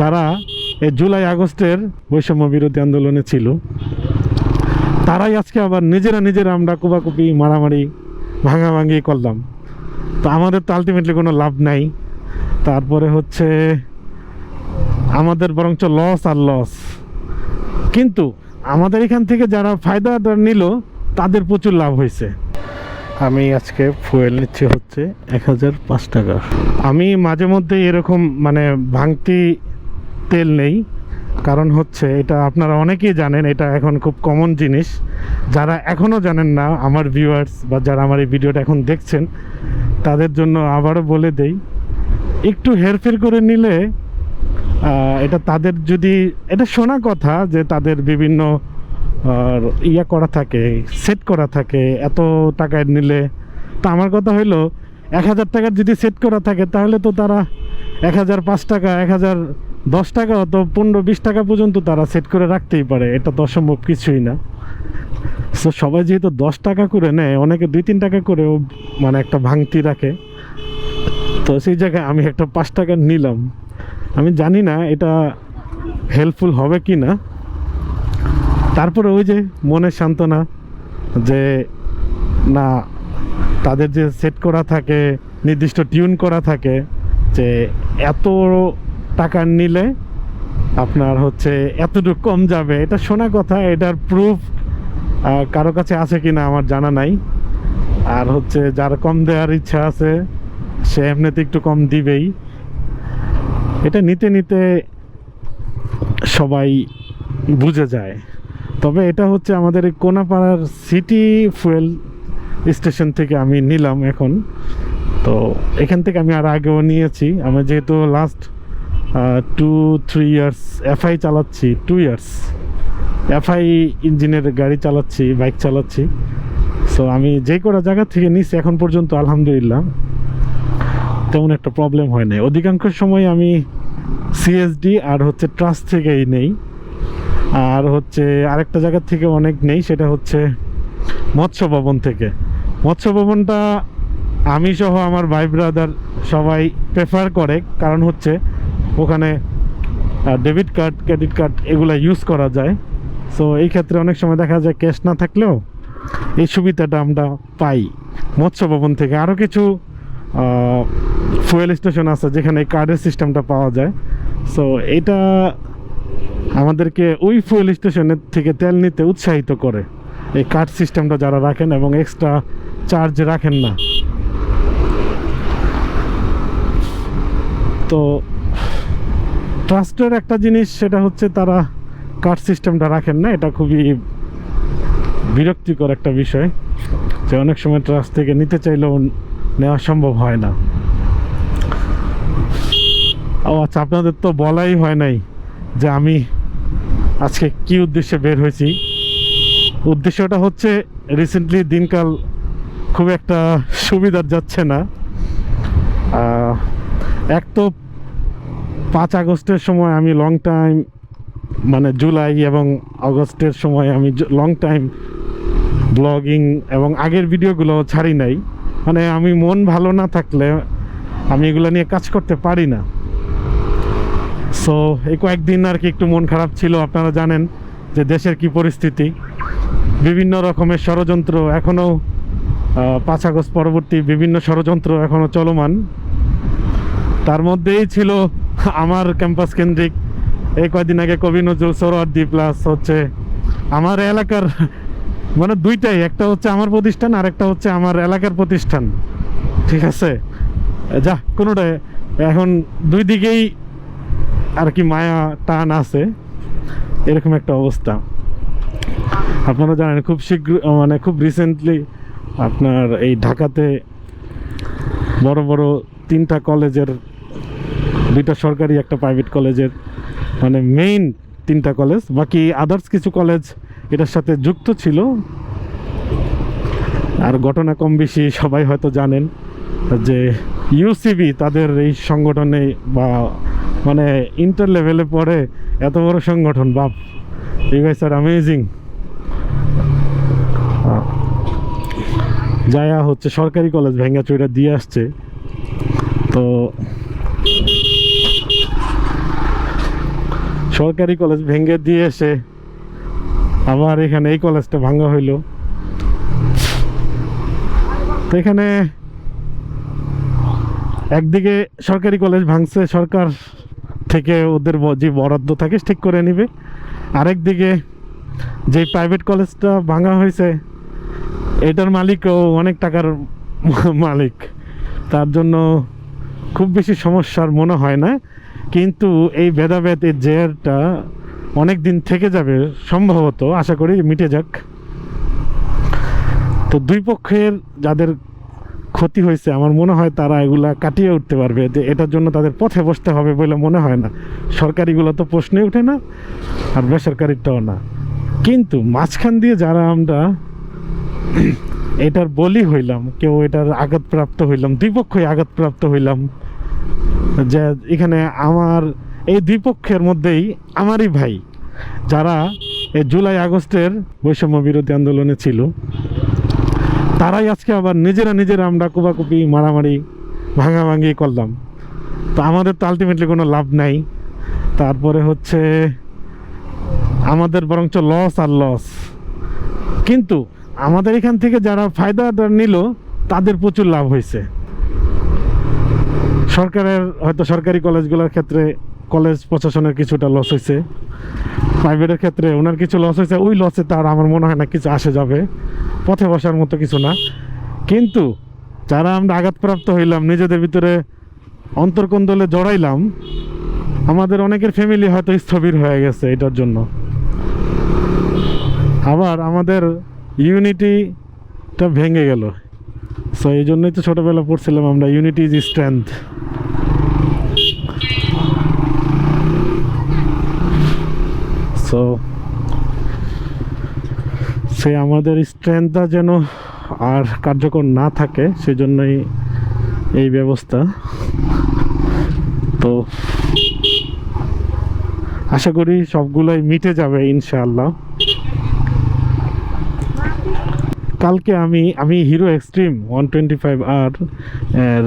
যারা এই জুলাই আগস্টের বৈষম্য বিরোধী আন্দোলনে ছিল, তারাই আজকে আবার নিজেরা নিজেরা আমরা কুপাকুপি, মারামারি, ভাঙাভাঙি করলাম। তো আমাদের তো আলটিমেটলি কোনো লাভ নাই। তারপরে হচ্ছে আমাদের বরঞ্চ লস আর লস কিন্তু আমাদের এখান থেকে যারা ফায়দাটা নিল, তাদের প্রচুর লাভ হয়েছে। আমি আজকে ফুয়েল নিচ্ছি হচ্ছে এক হাজার পাঁচ টাকা। আমি মাঝে মধ্যে এরকম মানে ভাঙতি তেল নেই। কারণ হচ্ছে এটা আপনারা অনেকেই জানেন, এটা এখন খুব কমন জিনিস। যারা এখনও জানেন না, আমার ভিউয়ার্স বা যারা আমার এই ভিডিওটা এখন দেখছেন, তাদের জন্য আবারও বলে দেই, একটু হেরফের করে নিলে এটা তাদের যদি, এটা শোনা কথা যে তাদের বিভিন্ন ইয়া করা থাকে সেট করা থাকে, এত টাকায় নিলে। তো আমার কথা হইল, এক হাজার টাকার যদি সেট করা থাকে, তাহলে তো তারা এক হাজার, পাঁচ টাকা, এক হাজার দশ টাকা তো পনেরো, বিশ টাকা পর্যন্ত তারা সেট করে রাখতেই পারে। এটা তো অসম্ভব কিছুই না। সো সবাই যেহেতু দশ টাকা করে নেয়, অনেকে দুই, তিন টাকা করেও মানে একটা ভাঙতি রাখে। তো সেই জায়গায় আমি একটা পাঁচ টাকা নিলাম। আমি জানি না এটা হেল্পফুল হবে কি না। তারপরে ওই যে মনের সান্ত্বনা যে, না, তাদের যে সেট করা থাকে, নির্দিষ্ট টিউন করা থাকে, যে এত টাকা নিলে আপনার হচ্ছে এতটুকু কম যাবে। এটা শোনা কথা, এটার প্রুফ কারও কাছে আছে কিনা আমার জানা নাই। আর হচ্ছে যার কম দেওয়ার ইচ্ছা আছে, সে এমনিতে একটু কম দিবেই। এটা নিতে নিতে সবাই বুঝে যায়। তবে এটা হচ্ছে আমাদের এই কোনাপাড়ার সিটি ফুয়েল স্টেশন থেকে আমি নিলাম এখন। তো এখান থেকে আমি আর আগেও নিয়েছি। আমি যেহেতু last two three years FI চালাচ্ছি টু ইয়ার্স এফআই ইঞ্জিনের গাড়ি চালাচ্ছি বাইক চালাচ্ছি। সো আমি যে কটা জায়গা থেকে নিছি এখন পর্যন্ত, আলহামদুলিল্লাহ, তেমন একটা প্রবলেম হয় নাই। অধিকাংশ সময় আমি সিএসডি আর হচ্ছে ট্রাস্ট থেকেই নেই। আর হচ্ছে আরেকটা জায়গা থেকে অনেক নেই, সেটা হচ্ছে মৎস্য ভবন থেকে। মৎস্য ভবনটা আমি সহ আমার ভাই ব্রাদার সবাই প্রেফার করে। কারণ হচ্ছে ওখানে ডেবিট কার্ড ক্রেডিট কার্ড এগুলো ইউজ করা যায়। সো এই ক্ষেত্রে অনেক সময় দেখা যায় ক্যাশ না থাকলেও এই সুবিধাটা আমরা পাই। মৎস্য ভবন থেকে আরও কিছু ফুয়েল স্টেশন আছে যেখানে কার্ডের সিস্টেমটা পাওয়া যায়। সো এটা আমাদেরকে ওই ফুয়েল স্টেশনের থেকে তেল নিতে উৎসাহিত করে। এই কার্ড সিস্টেমটা যারা রাখেন এবং এক্সট্রা চার্জ রাখেন না। তো ট্রাস্টের একটা জিনিস, সেটা হচ্ছে তারা কার্ড সিস্টেমটা রাখেন না, এটা খুবই বিরক্তিকর একটা বিষয়, যে অনেক সময় ট্রাস্ট থেকে নিতে চাইলেও নেওয়া সম্ভব হয় না। ও আচ্ছা আপনাদের তো বলাই হয় নাই যে আমি আজকে কি উদ্দেশ্যে বের হয়েছি। উদ্দেশ্যটা হচ্ছে রিসেন্টলি দিনকাল খুব একটা সুবিধার যাচ্ছে না। এক তো পাঁচ আগস্টের সময় আমি লং টাইম মানে জুলাই এবং আগস্টের সময় আমি লং টাইম ব্লগিং এবং আগের ভিডিওগুলো ছাড়ি নাই। মানে আমি মন ভালো না থাকলে আমি এগুলো নিয়ে কাজ করতে পারি না। সো এই কয়েকদিন আর কি একটু মন খারাপ ছিল, আপনারা জানেন যে দেশের কি পরিস্থিতি। বিভিন্ন রকমের ষড়যন্ত্র এখনও পাঁচ আগস্ট পরবর্তী বিভিন্ন ষড়যন্ত্র এখনও চলমান। তার মধ্যেই ছিল আমার ক্যাম্পাস কেন্দ্রিক। এই কয়দিন আগে কবি নজরুল সোহরাওয়ার্দী প্লাস হচ্ছে। আমার এলাকার মানে দুইটাই, একটা হচ্ছে আমার প্রতিষ্ঠান আর একটা হচ্ছে আমার এলাকার প্রতিষ্ঠান। ঠিক আছে? যা, কোনোটাই। এখন দুই দিকেই আর কি মায়া, টান আছে। এরকম একটা অবস্থা। আপনারা জানেন, খুব শীঘ্র মানে খুব রিসেন্টলি আপনার এই ঢাকাতে বড় বড় তিনটা কলেজের দুইটা সরকারি, একটা প্রাইভেট কলেজের মানে মেইন তিনটা কলেজ বাকি আদার্স কিছু কলেজ এটার সাথে যুক্ত ছিল। আর ঘটনা কম বেশি সবাই হয়তো জানেন যে ইউসিবি তাদের এই সংগঠনে বা মানে ইন্টার লেভেলে পড়ে এত বড় সংগঠন, বাপ ইউ গাইস আর অ্যামেজিং যায়া হচ্ছে, সরকারি কলেজ ভেঙ্গা চুইটা দিয়ে আসছে। তো সরকারি কলেজ ভেঙে দিয়ে এসে আবার এখানে এই কলেজটা ভাঙা হইল। তো এখানে একদিকে সরকারি কলেজ ভাঙছে, সরকার থেকে ওদের যে বরাদ্দ থাকে ঠিক করে নিবে। আরেকদিকে যে প্রাইভেট কলেজটা ভাঙা হয়েছে, এটার মালিকও অনেক টাকার মালিক। তার জন্য খুব বেশি সমস্যার মনে হয় না। কিন্তু এই ভেদাভেদ, এই জেরটা অনেক দিন থেকে যাবে সম্ভবত, আশা করি মিটে যাক। তো দুই পক্ষের যাদের ক্ষতি হয়েছে, আমার মনে হয় তারা এগুলা কাটিয়ে উঠতে পারবে, যে এটার জন্য তাদের পথে বসতে হবে বলে মনে হয় না। সরকারিগুলো তো প্রশ্নে ওঠে না, আর বেসরকারিটাও না। কিন্তু মাঝখান দিয়ে যারা আমরা এটার বলি হইলাম, কেউ এটার আঘাতপ্রাপ্ত হইলাম, দুই পক্ষই আঘাতপ্রাপ্ত হইলাম যে এখানে আমার, এই দুই পক্ষের মধ্যেই আমারই ভাই, যারা এই জুলাই আগস্টের বৈষম্য বিরোধী আন্দোলনে ছিল। তারাই আজকে আবার নিজেরা নিজেরা আমরা কুপাকুপি, মারামারি, ভাঙাভাঙি করলাম। তো আমাদের তো আলটিমেটলি কোনো লাভ নাই। তারপরে হচ্ছে আমাদের বরঞ্চ লস আর লস কিন্তু আমাদের এখান থেকে যারা ফায়দাটা নিল, তাদের প্রচুর লাভ হয়েছে। সরকারের, হয়তো সরকারি কলেজগুলোর ক্ষেত্রে কলেজ প্রশাসনের কিছুটা লস হয়েছে প্রাইভেটের ক্ষেত্রে ওনার কিছু লস হয়েছে ওই লসে তার আমার মনে হয় না কিছু আসে যাবে। পথে বসার মতো কিছু না। কিন্তু যারা আমরা আঘাতপ্রাপ্ত হইলাম, নিজেদের ভিতরে অন্তর্কন্দলে জড়াইলাম, আমাদের অনেকের ফ্যামিলি হয়তো স্থবির হয়ে গেছে এটার জন্য। আবার আমাদের ইউনিটিটা ভেঙে গেল। সো এই জন্যই তো ছোটোবেলা পড়ছিলাম আমরা ইউনিটি ইজ স্ট্রেংথ সো সে আমাদের স্ট্রেংথটা যেন আর কার্যকর না থাকে, সেজন্যই এই ব্যবস্থা। তো, আশা করি সবগুলোই মিটে যাবে, ইনশাআল্লাহ। কালকে আমি আমি Hero Xtreme one twenty five আর এর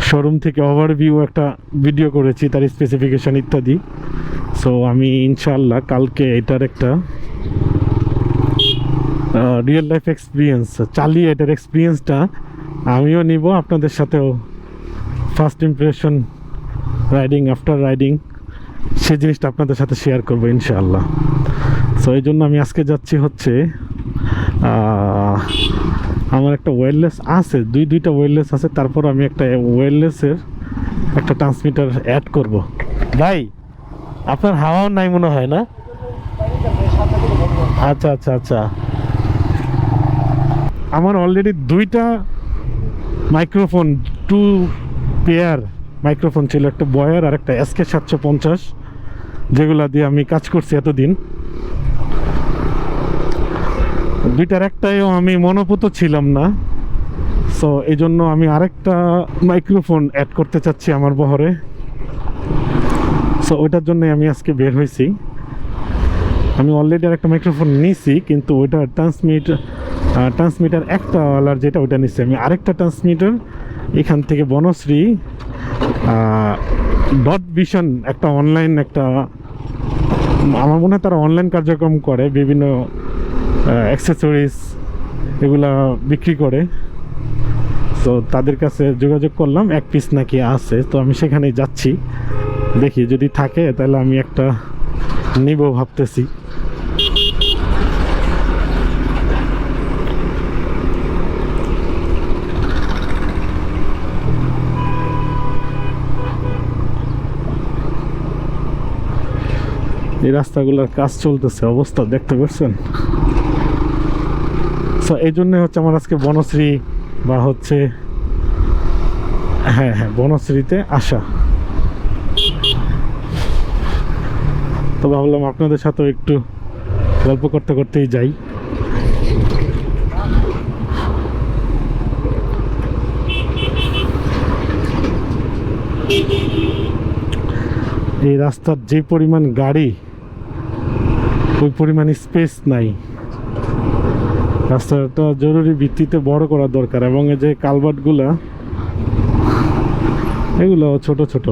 শোরুম থেকে ওভারভিউ একটা ভিডিও করেছি, তার স্পেসিফিকেশন ইত্যাদি। সো আমি ইনশাল্লাহ কালকে এটার একটা রিয়েল লাইফ এক্সপিরিয়েন্স চালিয়ে এটার এক্সপিরিয়েন্সটা আমিও নিব, আপনাদের সাথেও first impression riding after riding সেই জিনিসটা আপনাদের সাথে শেয়ার করব ইনশাআল্লাহ। সো এই জন্য আমি আজকে যাচ্ছি হচ্ছে আমার একটা ওয়্যারলেস আছে, দুই, দুইটা ওয়্যারলেস আছে, তারপর আমি একটা ওয়্যারলেসের একটা ট্রান্সমিটার অ্যাড করব। ভাই আপনার হাওয়াও নাই মনে হয় না? আচ্ছা আচ্ছা আচ্ছা। আমার অলরেডি দুইটা মাইক্রোফোন টু পেয়ার মাইক্রোফোন ছিল, একটা বয়ার আর একটা এসকে সাতশো পঞ্চাশ, যেগুলা দিয়ে আমি কাজ করছি এতদিন। দুইটার একটাইও আমি মনোপুত ছিলাম না। সো এই জন্য আমি আরেকটা মাইক্রোফোন অ্যাড করতে চাচ্ছি আমার বহরে। সো ওইটার জন্য আমি আজকে বের হয়েছি। আমি অলরেডি আরেকটা মাইক্রোফোন নিয়েছি কিন্তু ওইটা ট্রান্সমিট ট্রান্সমিটার একটা ওয়ালার যেটা ওইটা নিচ্ছি আমি। আরেকটা ট্রান্সমিটার এখান থেকে বনশ্রী ডট ভিশন একটা অনলাইন একটা, আমার মনে হয় তারা অনলাইন কার্যক্রম করে, বিভিন্ন অ্যাক্সেসরিজ এগুলা বিক্রি করে। তো তাদের কাছে যোগাযোগ করলাম, এক পিস নাকি আছে, তো আমি সেখানেই যাচ্ছি। দেখি যদি থাকে, তাহলে আমি একটা নিব ভাবতেছি। এই রাস্তাগুলোর কাজ চলতেছে, অবস্থা দেখতে পাচ্ছেন? এই জন্য হচ্ছে আমার আজকে বনশ্রী বা হচ্ছে হ্যাঁ হ্যাঁ বনশ্রীতে আসা। তো ভাবলাম আপনাদের সাথেও একটু গল্প করতে করতেই যাই। এই রাস্তার যে পরিমাণ গাড়ি, ওই পরিমাণ স্পেস নাই। রাস্তাটা জরুরি ভিত্তিতে বড় করা দরকার এবং এই যে কালভার্টগুলা এগুলো ছোট ছোট।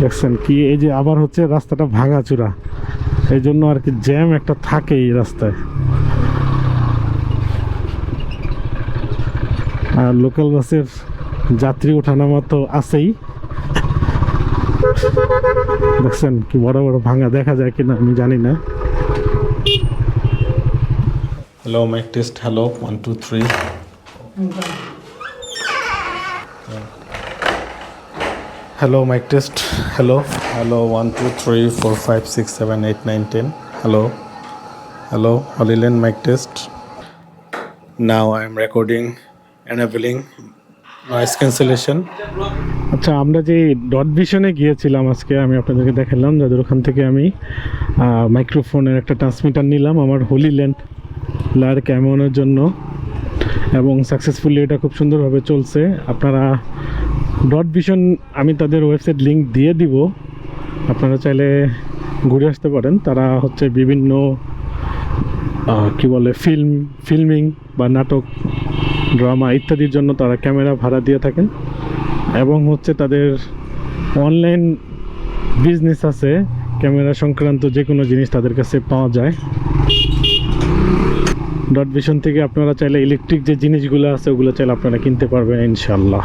দেখছেন কি এই যে আবার হচ্ছে রাস্তাটা ভাঙাচুরা। এই জন্য আর কি জ্যাম একটা থাকে এই রাস্তায়। আর লোকাল বাসের যাত্রী ওঠানামা তো আছেই। দেখছেন কি বড় বড় ভাঙা দেখা যায় কিনা আমি জানি না। Hello mic test hello one two three hello mic test hello hello one two three four five six seven eight nine ten hello hello হলিলেন mic test now I am recording enabling noise cancellation আচ্ছা আমরা যে dot ভিশনে গিয়েছিলাম আজকে আমি আপনাদেরকে দেখালাম যাদের ওখান থেকে আমি মাইক্রোফোনের একটা ট্রান্সমিটার নিলাম আমার হোলি ল্যান্ড লার ক্যামনের জন্য। এবং সাকসেসফুলি এটা খুব সুন্দরভাবে চলছে। আপনারা ডট ভিশন আমি তাদের ওয়েবসাইট লিঙ্ক দিয়ে দিব। আপনারা চাইলে ঘুরে আসতে পারেন। তারা হচ্ছে বিভিন্ন কি বলে ফিল্ম ফিল্মিং বা নাটক ড্রামা ইত্যাদির জন্য তারা ক্যামেরা ভাড়া দিয়ে থাকেন। এবং হচ্ছে তাদের অনলাইন বিজনেস আছে। ক্যামেরা সংক্রান্ত যে কোনো জিনিস তাদের কাছে পাওয়া যায়। ডট ভিশন থেকে আপনারা চাইলে ইলেকট্রিক যে জিনিসগুলো আছে, ওগুলো চাইলে আপনারা কিনতে পারবেন ইনশাল্লাহ